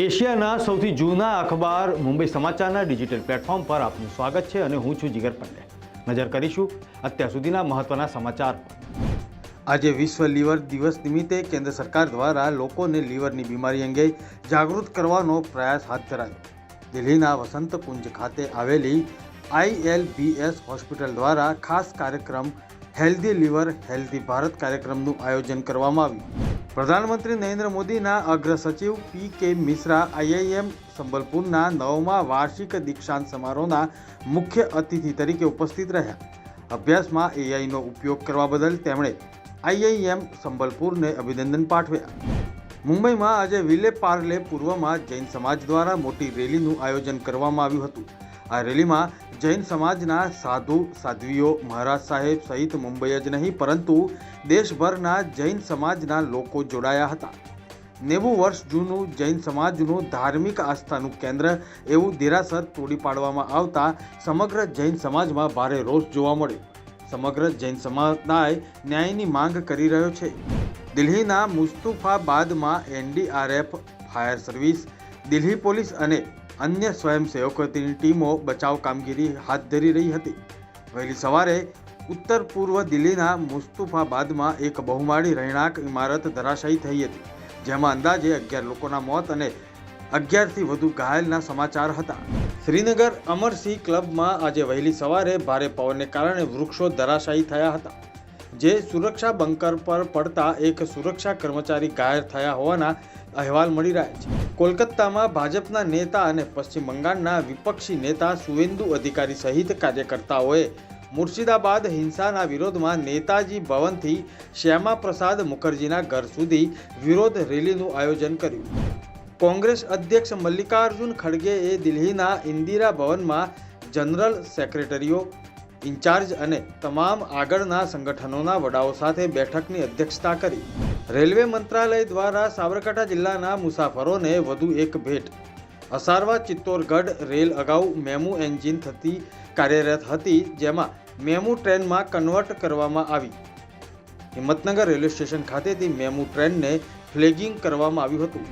એશિયાના સૌથી જૂના અખબાર મુંબઈ સમાચારના ડિજિટલ પ્લેટફોર્મ પર આપનું સ્વાગત છે અને હું છું જીગર પંડે નજર કરીશું અત્યાર સુધીના મહત્વના સમાચાર આજે વિશ્વ લીવર દિવસ નિમિત્તે કેન્દ્ર સરકાર દ્વારા લોકોને લીવરની બીમારી અંગે જાગૃત કરવાનો પ્રયાસ હાથ ધરાયો. દિલ્હીના વસંત કુંજ ખાતે આવેલી આઈએલબીએસ હોસ્પિટલ દ્વારા ખાસ કાર્યક્રમ હેલ્ધી લીવર, હેલ્ધી ભારત કાર્યક્રમનું આયોજન કરવામાં આવ્યું. પ્રધાનમંત્રી નરેન્દ્ર મોદીના અગ્ર સચિવ પી કે મિશ્રા આઈઆઈએમ સંબલપુરના નવમા વાર્ષિક દીક્ષાંત સમારોહના મુખ્ય અતિથિ તરીકે ઉપસ્થિત રહ્યા. અભ્યાસમાં એઆઈનો ઉપયોગ કરવા બદલ તેમણે આઈઆઈએમ સંબલપુરને અભિનંદન પાઠવ્યા. મુંબઈમાં આજે વિલે પાર્લે પૂર્વમાં જૈન સમાજ દ્વારા મોટી રેલીનું આયોજન કરવામાં આવ્યું હતું. આ રેલીમાં જૈન સમાજના સાધુ, સાધ્વીઓ, મહારાજ સાહેબ સહિત મુંબઈ જ નહીં, પરંતુ દેશભરના જૈન સમાજના લોકો જોડાયા હતા. નેવું વર્ષ જૂનું જૈન સમાજનું ધાર્મિક આસ્થાનું કેન્દ્ર એવું દેરાસર તોડી પાડવામાં આવતા સમગ્ર જૈન સમાજમાં ભારે રોષ જોવા મળ્યો. સમગ્ર જૈન સમુદાય ન્યાયની માંગ કરી રહ્યો છે. દિલ્હીના મુસ્તુફાબાદમાં NDRF, fire service, Delhi police અને અન્ય સ્વયંસેવકોની ટીમો બચાવ કામગીરી હાથ ધરી રહી હતી. વહેલી સવારે ઉત્તર પૂર્વ દિલ્હીના મુસ્તુફાબાદમાં એક બહુમાળી રહેણાંક ઇમારત ધરાશાયી થઈ હતી, જેમાં અંદાજે અગિયાર લોકોના મોત અને અગિયારથી વધુ ઘાયલના સમાચાર હતા. શ્રીનગર અમરસિંહ ક્લબમાં આજે વહેલી સવારે ભારે પવનને કારણે વૃક્ષો ધરાશાયી થયા હતા, જે સુરક્ષા બંકર પર પડતા એક સુરક્ષા કર્મચારી ઘાયલ થયા હોવાના અહેવાલ મળી રહ્યા છે. કોલકાતામાં ભાજપના નેતા અને પશ્ચિમ બંગાળના વિપક્ષી નેતા સુવેન્દુ અધિકારી સહિત કાર્યકર્તાઓએ મુર્શિદાબાદ હિંસાના વિરોધમાં નેતાજી ભવનથી શ્યામા પ્રસાદ મુખર્જીના ઘર સુધી વિરોધ રેલીનું આયોજન કર્યું. કોંગ્રેસ અધ્યક્ષ મલ્લિકાર્જુન ખડગેએ દિલ્હીના ઇન્દિરા ભવનમાં જનરલ સેક્રેટરીઓ ઇન્ચાર્જ અને તમામ આગળના સંગઠનોના વડાઓ સાથે બેઠકની અધ્યક્ષતા કરી. રેલવે મંત્રાલય દ્વારા સાબરકાંઠા જિલ્લાના મુસાફરોને વધુ એક ભેટ. અસારવા ચિત્તોરગઢ રેલ અગાઉ મેમુ એન્જિન થતી કાર્યરત હતી, જેમાં મેમુ ટ્રેનમાં કન્વર્ટ કરવામાં આવી. હિંમતનગર રેલવે સ્ટેશન ખાતેથી મેમુ ટ્રેનને ફ્લેગિંગ કરવામાં આવ્યું હતું.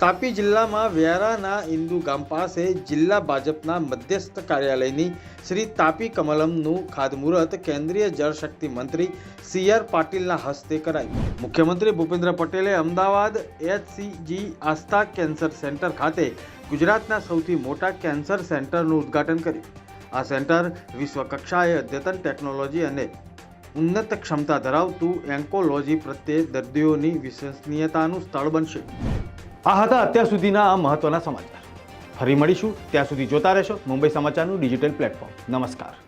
તાપી જિલ્લામાં વ્યારાના ઇન્દુ ગામ પાસે જિલ્લા ભાજપના મધ્યસ્થ કાર્યાલયની શ્રી તાપી કમલમનું ખાતમુહૂર્ત કેન્દ્રીય જળશક્તિ મંત્રી સી આર પાટીલના હસ્તે કરાયું મુખ્યમંત્રી ભૂપેન્દ્ર પટેલે Ahmedabad HCG Aastha cancer centre ખાતે ગુજરાતના સૌથી મોટા કેન્સર સેન્ટરનું ઉદ્ઘાટન કર્યું. આ સેન્ટર વિશ્વ કક્ષાએ અદ્યતન ટેકનોલોજી અને ઉન્નત ક્ષમતા ધરાવતું એન્કોલોજી પ્રત્યે દર્દીઓની વિશ્વસનીયતાનું સ્થળ બનશે. આ હતા અત્યાર સુધીના આ મહત્વના સમાચાર. ફરી મળીશું, ત્યાં સુધી જોતા રહેશો મુંબઈ સમાચારનું ડિજિટલ પ્લેટફોર્મ. નમસ્કાર.